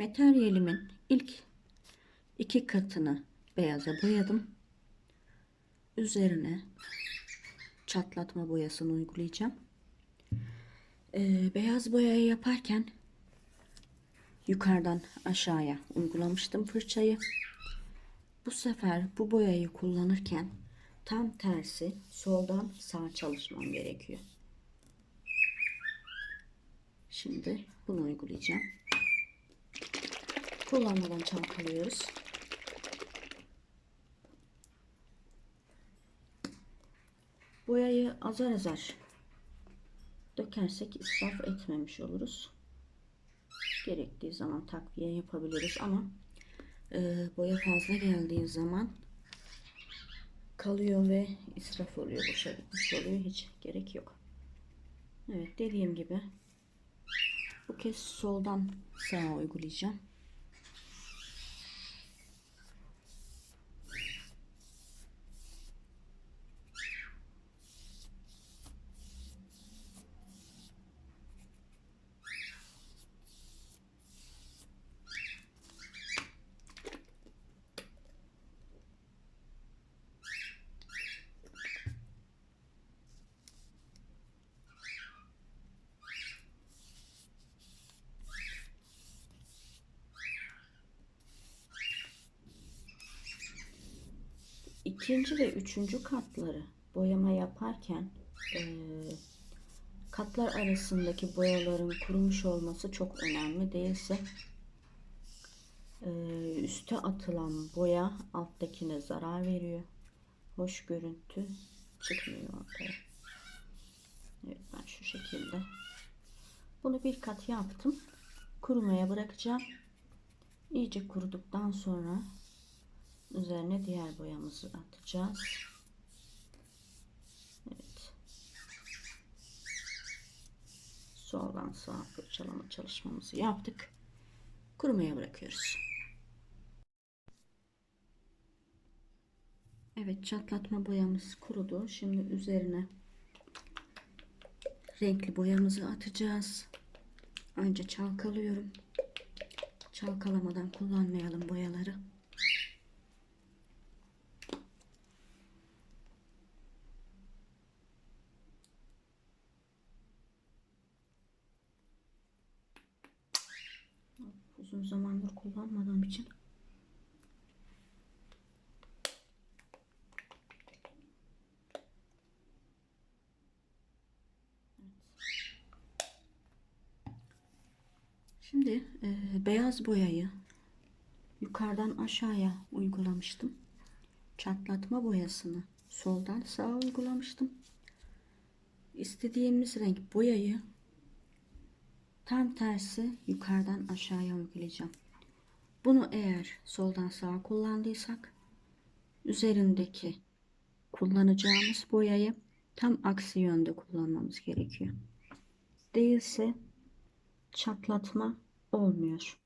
Materyalimin ilk iki katını beyaza boyadım. Üzerine çatlatma boyasını uygulayacağım. Ee, beyaz boyayı yaparken yukarıdan aşağıya uygulamıştım fırçayı. Bu sefer bu boyayı kullanırken tam tersi soldan sağa çalışmam gerekiyor. Şimdi bunu uygulayacağım. Kullanmadan çalkalıyoruz. Boyayı azar azar dökersek israf etmemiş oluruz. Gerektiği zaman takviye yapabiliriz ama e, boya fazla geldiği zaman kalıyor ve israf oluyor, boşa gitmiş oluyor. Hiç gerek yok. Evet dediğim gibi bu kez soldan sağa uygulayacağım. İkinci ve üçüncü katları boyama yaparken eee, katlar arasındaki boyaların kurumuş olması çok önemli değilse eee, üste atılan boya alttakine zarar veriyor. Hoş görüntü çıkmıyor ortaya. Evet ben şu şekilde bunu bir kat yaptım. Kurumaya bırakacağım. İyice kuruduktan sonra Üzerine diğer boyamızı atacağız. Evet. Soldan sağa fırçalama çalışmamızı yaptık. Kurumaya bırakıyoruz. Evet çatlatma boyamız kurudu. Şimdi üzerine renkli boyamızı atacağız. Önce çalkalıyorum. Çalkalamadan kullanmayalım boyaları. Uzun zamandır kullanmadığım için Şimdi e, beyaz boyayı yukarıdan aşağıya uygulamıştım. Çatlatma boyasını soldan sağa uygulamıştım. İstediğimiz renk boyayı tam tersi yukarıdan aşağıya uygulayacağım. Bunu eğer soldan sağa kullandıysak üzerindeki kullanacağımız boyayı tam aksi yönde kullanmamız gerekiyor. Değilse çatlatma olmuyor.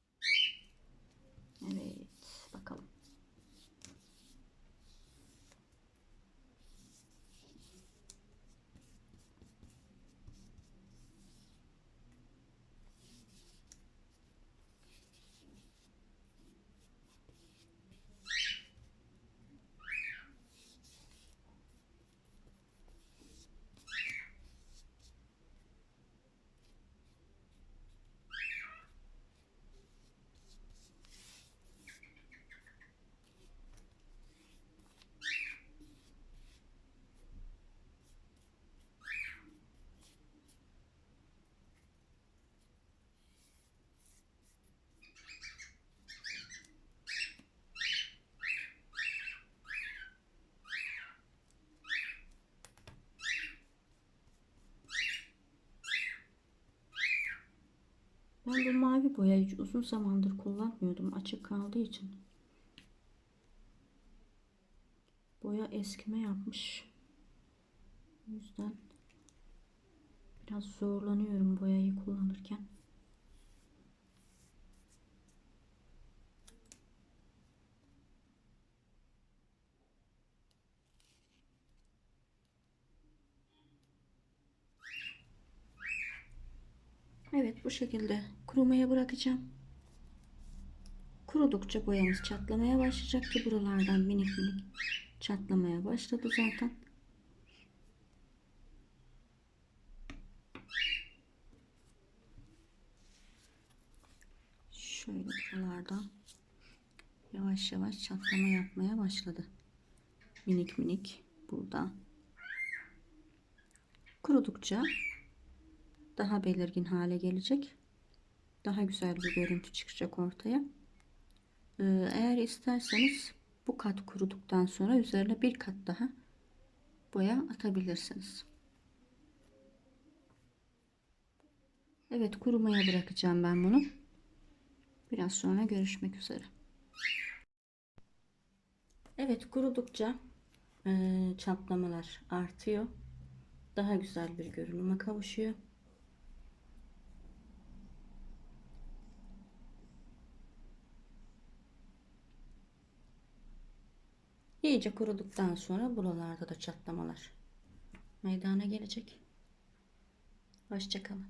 Evet, Ben bu mavi boyayı uzun zamandır kullanmıyordum. Açık kaldığı için. Boya eskime yapmış. O yüzden biraz zorlanıyorum boyayı kullanırken. Evet bu şekilde kurumaya bırakacağım. Kurudukça boyamız çatlamaya başlayacak ki buralardan minik minik çatlamaya başladı zaten. Şöyle buralardan yavaş yavaş çatlama yapmaya başladı. Minik minik burada. Kurudukça daha belirgin hale gelecek. Daha güzel bir görüntü çıkacak ortaya. Ee, Eğer isterseniz bu kat kuruduktan sonra üzerine bir kat daha boya atabilirsiniz. Evet kurumaya bırakacağım ben bunu. Biraz sonra görüşmek üzere. Evet kurudukça eee, çatlamalar artıyor. Daha güzel bir görünüme kavuşuyor. İyice kuruduktan sonra buralarda da çatlamalar meydana gelecek. Hoşçakalın.